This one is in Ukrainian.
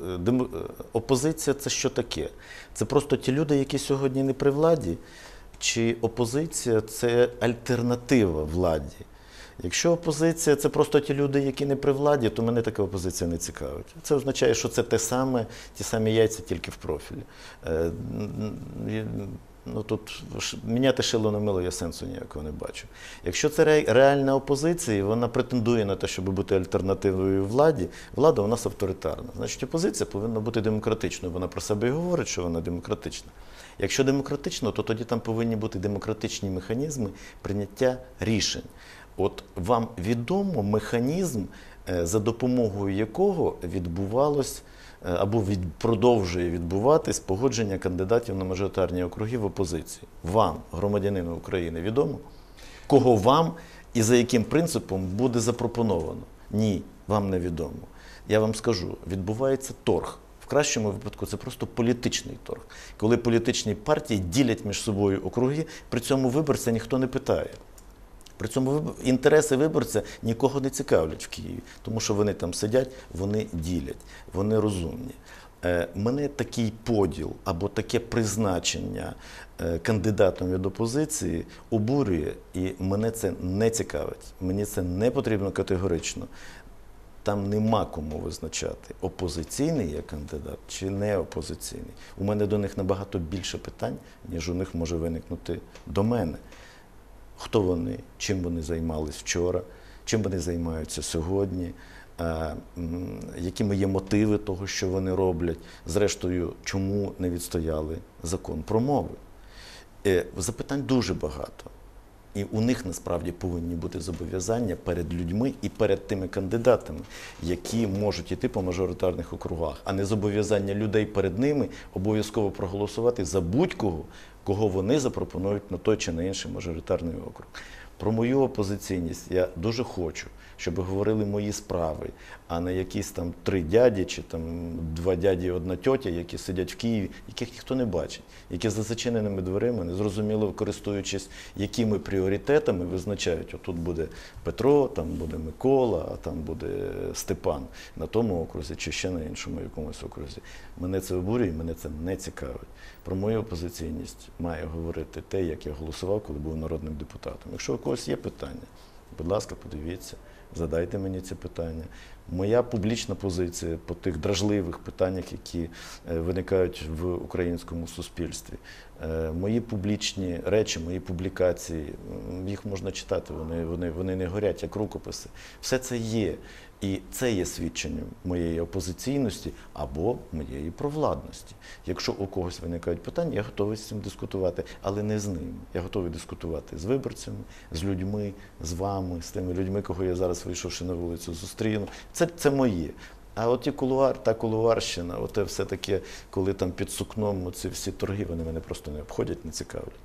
е, е, опозиція це що таке? Це просто ті люди, які сьогодні не при владі, чи опозиція це альтернатива владі? Якщо опозиція це просто ті люди, які не при владі, то мене така опозиція не цікавить. Це означає, що це те саме, ті самі яйця, тільки в профілі. Ну тут міняти шило на мило я сенсу ніякого не бачу. Якщо це реальна опозиція, і вона претендує на те, щоб бути альтернативою владі, влада у нас авторитарна. Значить, опозиція повинна бути демократичною. Вона про себе і говорить, що вона демократична. Якщо демократично, то тоді там повинні бути демократичні механізми прийняття рішень. От вам відомо механізм, за допомогою якого відбувалось е, або від, продовжує відбуватись погодження кандидатів на мажоритарні округи в опозиції. Вам, громадянину України, відомо? Кого вам і за яким принципом буде запропоновано? Ні, вам не відомо. Я вам скажу, відбувається торг. В кращому випадку це просто політичний торг, коли політичні партії ділять між собою округи, при цьому виборця ніхто не питає. При цьому інтереси виборця нікого не цікавлять в Києві, тому що вони там сидять, вони ділять, вони розумні. Е, Мене такий поділ або таке призначення е, кандидатом від опозиції обурює, і мене це не цікавить. Мені це не потрібно категорично. Там нема кому визначати, опозиційний є кандидат чи не опозиційний. У мене до них набагато більше питань, ніж у них може виникнути до мене хто вони, чим вони займались вчора, чим вони займаються сьогодні, е, якими є мотиви того, що вони роблять. Зрештою, чому не відстояли закон про мови. Е, Запитань дуже багато. І у них насправді повинні бути зобов'язання перед людьми і перед тими кандидатами, які можуть іти по мажоритарних округах, а не зобов'язання людей перед ними обов'язково проголосувати за будь-кого, кого вони запропонують на той чи на інший мажоритарний округ. Про мою опозиційність я дуже хочу, щоб говорили мої справи, а не якісь там три дяді чи там два дяді і одна тьотя, які сидять в Києві, яких ніхто не бачить, які за зачиненими дверима, незрозуміло користуючись якими пріоритетами визначають, отут буде Петро, там буде Микола, а там буде Степан на тому окрузі чи ще на іншому якомусь окрузі. Мене це обурює, мене це не цікавить. Про мою опозиційність має говорити те, як я голосував, коли був народним депутатом. Якщо у когось є питання, будь ласка, подивіться, задайте мені ці питання. Моя публічна позиція по тих дражливих питаннях, які е, виникають в українському суспільстві. Е, Мої публічні речі, мої публікації, їх можна читати, вони, вони, вони не горять як рукописи. Все це є. І це є свідченням моєї опозиційності або моєї провладності. Якщо у когось виникають питання, я готовий з цим дискутувати, але не з ним. Я готовий дискутувати з виборцями, з людьми, з вами, з тими людьми, кого я зараз вийшовши на вулицю, зустріну. Це, це моє. А от і кулуар, та кулуарщина, оте все таке, коли там під сукном ці всі торги, вони мене просто не обходять, не цікавлять.